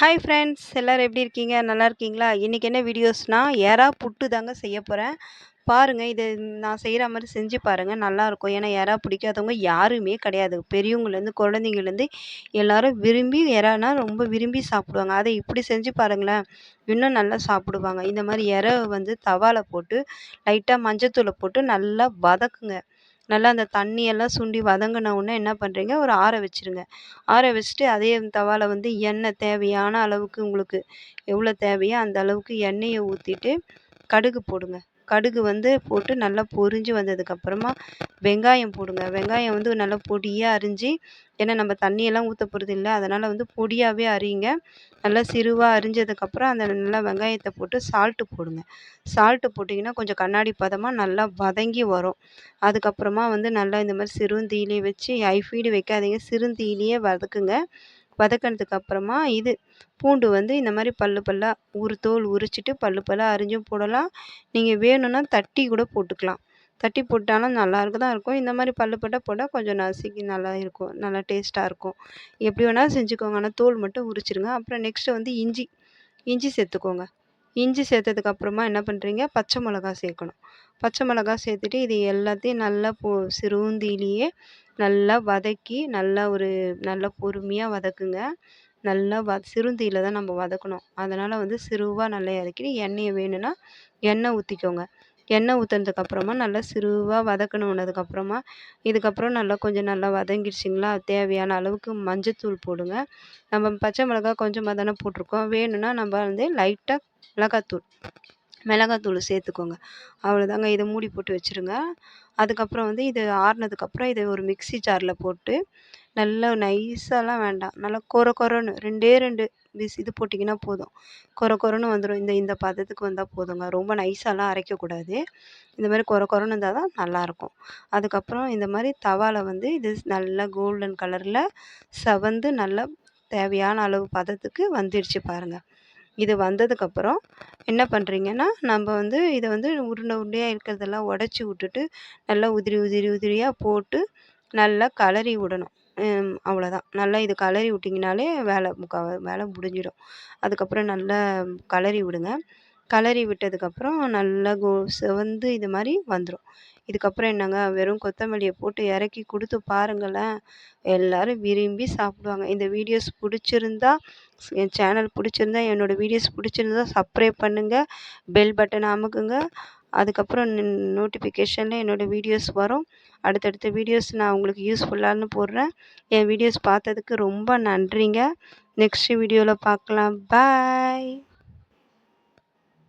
Hi friends எல்லோரும் எப்படி இருக்கீங்க? நல்லா இருக்கீங்களா? இன்றைக்கி என்ன வீடியோஸ்னால் எறா புட்டு தாங்க செய்ய போகிறேன் பாருங்கள் இது நான் செய்கிற மாதிரி செஞ்சு பாருங்கள் நல்லாயிருக்கும் ஏன்னா எறா பிடிக்காதவங்க யாருமே கிடையாது. பெரியவங்கலேருந்து குழந்தைங்கலேருந்து எல்லோரும் விரும்பி எறானா ரொம்ப விரும்பி சாப்பிடுவாங்க. அதை இப்படி செஞ்சு பாருங்களேன் இன்னும் நல்லா சாப்பிடுவாங்க. இந்த மாதிரி இற வந்து தவாவில் போட்டு லைட்டாக மஞ்சத்தூளை போட்டு நல்லா வதக்குங்க. நல்லா அந்த தண்ணியெல்லாம் சுண்டி வதங்கின உடனே என்ன பண்ணுறீங்க ஒரு ஆற வச்சுருங்க. ஆற வச்சுட்டு அதே தவாவில் வந்து எண்ணெய் தேவையான அளவுக்கு உங்களுக்கு எவ்வளோ தேவையோ அந்த அளவுக்கு எண்ணெயை ஊற்றிட்டு கடுகு போடுங்க. கடுகு வந்து போட்டு நல்லா பொரிஞ்சு வந்ததுக்கப்புறமா வெங்காயம் போடுங்க. வெங்காயம் வந்து நல்லா பொடியாக அரிஞ்சு ஏன்னா நம்ம தண்ணியெல்லாம் ஊற்ற போகிறது இல்லை அதனால் வந்து பொடியாகவே அரியுங்க. நல்லா சிறுவாக அரிஞ்சதுக்கப்புறம் அந்த நல்லா வெங்காயத்தை போட்டு சால்ட்டு போடுங்க. சால்ட்டு போட்டிங்கன்னா கொஞ்சம் கண்ணாடி பதமாக நல்லா வதங்கி வரும். அதுக்கப்புறமா வந்து நல்லா இந்த மாதிரி சிறுந்தீயிலே வச்சு ஐஃபீடு வைக்காதீங்க. சிறுந்தீலியே வதக்குங்க. வதக்கினதுக்கு அப்புறமா இது. பூண்டு வந்து இந்த மாதிரி பல்லு பல்லாக ஒரு தோல் உரிச்சிட்டு பல்லு பல்லாக அரிஞ்சும் போடலாம். நீங்கள் வேணும்னா தட்டி கூட போட்டுக்கலாம். தட்டி போட்டாலும் நல்லாயிருக்கு தான் இருக்கும். இந்த மாதிரி பல்லு பட்டா போட்டால் கொஞ்சம் நசுக்கி நல்லா இருக்கும். நல்லா டேஸ்ட்டாக இருக்கும். எப்படி வேணாலும் செஞ்சுக்கோங்க. ஆனால் தோல் மட்டும் உரிச்சிருங்க. அப்புறம் நெக்ஸ்ட்டு வந்து இஞ்சி. இஞ்சி சேர்த்துக்கோங்க. இஞ்சி சேர்த்ததுக்கப்புறமா என்ன பண்ணுறீங்க பச்சை மிளகா சேர்க்கணும். பச்சை மிளகா சேர்த்துட்டு இது எல்லாத்தையும் நல்லா போ சிறுந்தீலியே நல்லா வதக்கி நல்லா ஒரு நல்லா பொறுமையாக வதக்குங்க. நல்லா வ சிறுந்தீயில் தான் நம்ம வதக்கணும். அதனால் வந்து சிறுவாக நல்லா இறக்கிட்டு எண்ணெயை வேணும்னா எண்ணெய் ஊற்றிக்கோங்க எண்ணெய் ஊற்றுனதுக்கப்புறமா நல்லா சிறுவாக வதக்கணுன்னதுக்கப்புறமா இதுக்கப்புறம் நல்லா கொஞ்சம் நல்லா வதங்கிடுச்சிங்களா தேவையான அளவுக்கு மஞ்சத்தூள் போடுங்க. நம்ம பச்சை மிளகா கொஞ்சமாக தானே போட்டிருக்கோம். வேணும்னா நம்ம வந்து லைட்டாக மிளகாத்தூள். மிளகாத்தூள் சேர்த்துக்கோங்க. அவ்வளோதாங்க இதை மூடி போட்டு வச்சுருங்க. அதுக்கப்புறம் வந்து இது ஆறுனதுக்கப்புறம் இதை ஒரு மிக்ஸி ஜாரில் போட்டு நல்லா நைஸாலாம் வேண்டாம். நல்லா கொர கொரன்னு ரெண்டே ரெண்டு விஸ் இது போட்டிங்கன்னா போதும். கொர கொரன்னு வந்துடும் இந்த இந்த பதத்துக்கு வந்தால் போதுங்க. ரொம்ப நைஸாலாம் அரைக்கக்கூடாது. இந்த மாதிரி கொர கொரன்னு இருந்தால் தான் நல்லாயிருக்கும். அதுக்கப்புறம் இந்த மாதிரி தவாவில் வந்து இது நல்லா கோல்டன் கலரில் செவந்து நல்லா தேவையான அளவு பதத்துக்கு வந்துடுச்சு பாருங்கள் இது வந்ததுக்கப்புறம் என்ன பண்ணுறீங்கன்னா நம்ம வந்து இதை வந்து உருண்டை உருண்டையாக இருக்கிறதெல்லாம் உடச்சி விட்டுட்டு நல்லா உதிரி உதிரி உதிரியாக போட்டு நல்லா கலரி விடணும். அவ்வளோதான் நல்லா இது கலரி விட்டிங்கனாலே வேலை முக்கால் வேலை முடிஞ்சிடும். அதுக்கப்புறம் நல்லா கலரி விடுங்க. கலரி விட்டதுக்கப்புறம் நல்லா கோ செவந்து இது மாதிரி வந்துடும் இதுக்கப்புறம் என்னங்க வெறும் கொத்தமல்லியை போட்டு இறக்கி கொடுத்து பாருங்களேன். எல்லோரும் விரும்பி சாப்பிடுவாங்க. இந்த வீடியோஸ் பிடிச்சிருந்தா என் சேனல் பிடிச்சிருந்தா என்னோடய வீடியோஸ் பிடிச்சிருந்தா சப்ஸ்கிரைப் பண்ணுங்கள் பெல் பட்டன் அமுக்குங்க. அதுக்கப்புறம் நோட்டிஃபிகேஷனில் என்னோடய வீடியோஸ் வரும். அடுத்தடுத்த வீடியோஸ் நான் உங்களுக்கு யூஸ்ஃபுல்லானு போடுறேன். என் வீடியோஸ் பார்த்ததுக்கு ரொம்ப நன்றிங்க. நெக்ஸ்ட் வீடியோவில் பார்க்கலாம். பாய்